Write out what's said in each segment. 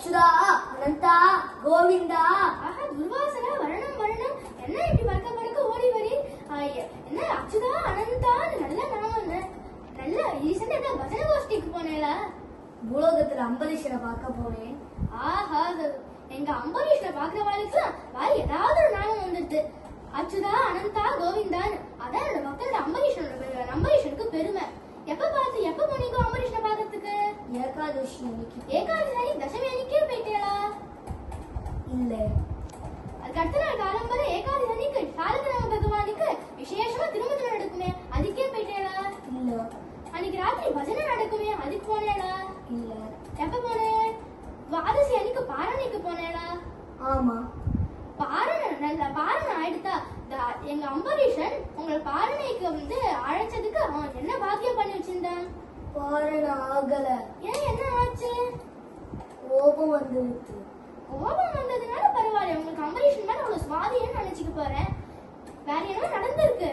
அச்சுதா அனந்தா கோவிந்தா. ஆஹா துர்வாசனா வரணும் வரணும். என்ன இப்படி பறக்க பறக்க ஓடி வரி? என்ன அச்சுதா அனந்தா நல்ல நாமம் நல்ல ரீசெண்டா என்ன பஜனை கோஷ்டிக்கு போனேலா? பூலோகத்துல அம்பரீஷனை பார்க்க போனேன். ஆஹா எங்க அம்பரீஷ்ல பாக்குறவாளுக்கு வாய் ஏதாவது ஒரு நாமம் வந்துடுது. அச்சுதா அனந்தா கோவிந்தான் அதான் என்னோட பக்தரோட அம்பரீஷனோட அம்பரீஷனுக்கு பெருமை. எப்ப பார்த்து எப்ப அம்பரீஷனை ஏகாதசி அன்னைக்கு ஏகாதசி தசமி அன்னைக்கே போயிட்டேளா இல்ல. அதுக்கு அடுத்த நாள் காலம்பர ஏகாதசி அன்னைக்கு சாலக்கிராம பகவானுக்கு விசேஷமா திருமணம் நடக்குமே அதுக்கே போயிட்டேளா இல்ல. அன்னைக்கு ராத்திரி பஜனை நடக்குமே அதுக்கு போனேளா இல்ல. எப்ப போனேன் துவாதசி அன்னைக்கு பாரணைக்கு போனேளா ஆமா. பாரண நல்ல பாரண ஆயிடுதா எங்க அம்பரீஷன் உங்களை பாரணைக்கு வந்து அழைச்சதுக்கு அவன் பாரண ஆகல. ஏன் என்ன ஆச்சு? கோபம் வந்துருச்சு. கோபம் வந்ததுனால பரவாயில்ல. உங்களுக்கு அம்பரீஷன் மேல அவ்வளவு சுவாதியம் நினைச்சுக்க போறேன். வேற என்ன நடந்திருக்கு?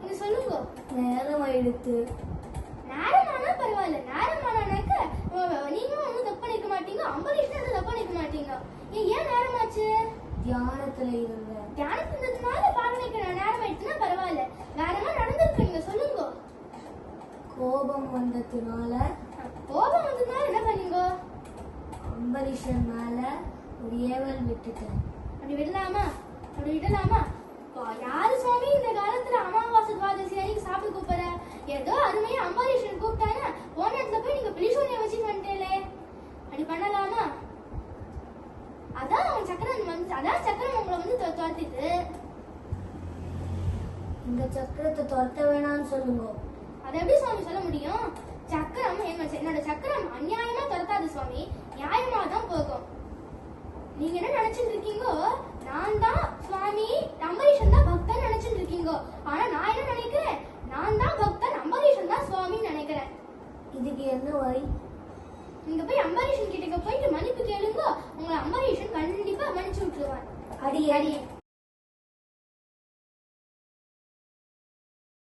நீங்க சொல்லுங்க. நேரம் ஆயிடுத்து நேரமானா பரவாயில்ல. நேரமானாக்க நீங்களும் ஒன்றும் தப்பு பண்ணிக்க மாட்டீங்க. அம்பரீஷன் எதுவும் தப்பு பண்ணிக்க மாட்டீங்க. ஏன் ஏன் நேரமாச்சு? தியானத்துல இருந்தேன். தியானத்து இருந்ததுனால பாரணைக்கு நேரம் ஆயிடுச்சுன்னா பரவாயில்ல வேற என்ன நடந்திருக்கு நீங்க சொல்லுங்க கோபம் வந்ததுனால கோபம் வந்ததுனால என்ன பண்ணீங்க? அம்பரீஷன் மேல ஒரு ஏவல் விட்டுட்டேன். அப்படி விடலாமா? அப்படி விடலாமா? யாரு சுவாமி இந்த காலத்துல அமாவாசை துவாதசி அன்னைக்கு சாப்பிட கூப்பிட ஏதோ அருமையா அம்பரீஷன் கூப்பிட்டானா போன இடத்துல போய் நீங்க பிளிஷோனிய வச்சு வந்துட்டேலே அப்படி பண்ணலாமா? அதான் அவன் சக்கரம் வந்து அதான் சக்கரம் உங்களை வந்து தொ- துரத்திட்டு. இந்த சக்கரத்தை துரத்த வேணாம்னு சொல்லுங்க. அதை எப்படி சுவாமி சொல்ல முடியும்? சக்கரம் என்ன- என்னோட சக்கரம் அநியாயமா துரத்தாது சுவாமி. நியாயமா தான் போகும். நீங்க என்ன நினைச்சிட்டு இருக்கீங்கோ? நான் தான் சுவாமி அம்பரீஷன் தான் பக்தன் நினைச்சிட்டு இருக்கீங்கோ. ஆனா நான் என்ன நினைக்கிறேன்? நான் தான் பக்தன் அம்பரீஷன் தான் சுவாமின்னு நினைக்கிறேன். இதுக்கு என்ன வழி? நீங்க போய் அம்பரீஷன் கிட்ட போயிட்டு மன்னிப்பு கேளுங்க. உங்களை அம்பரீஷன் கண்டிப்பா மன்னிச்சு விட்டுருவான் அடி அடியே.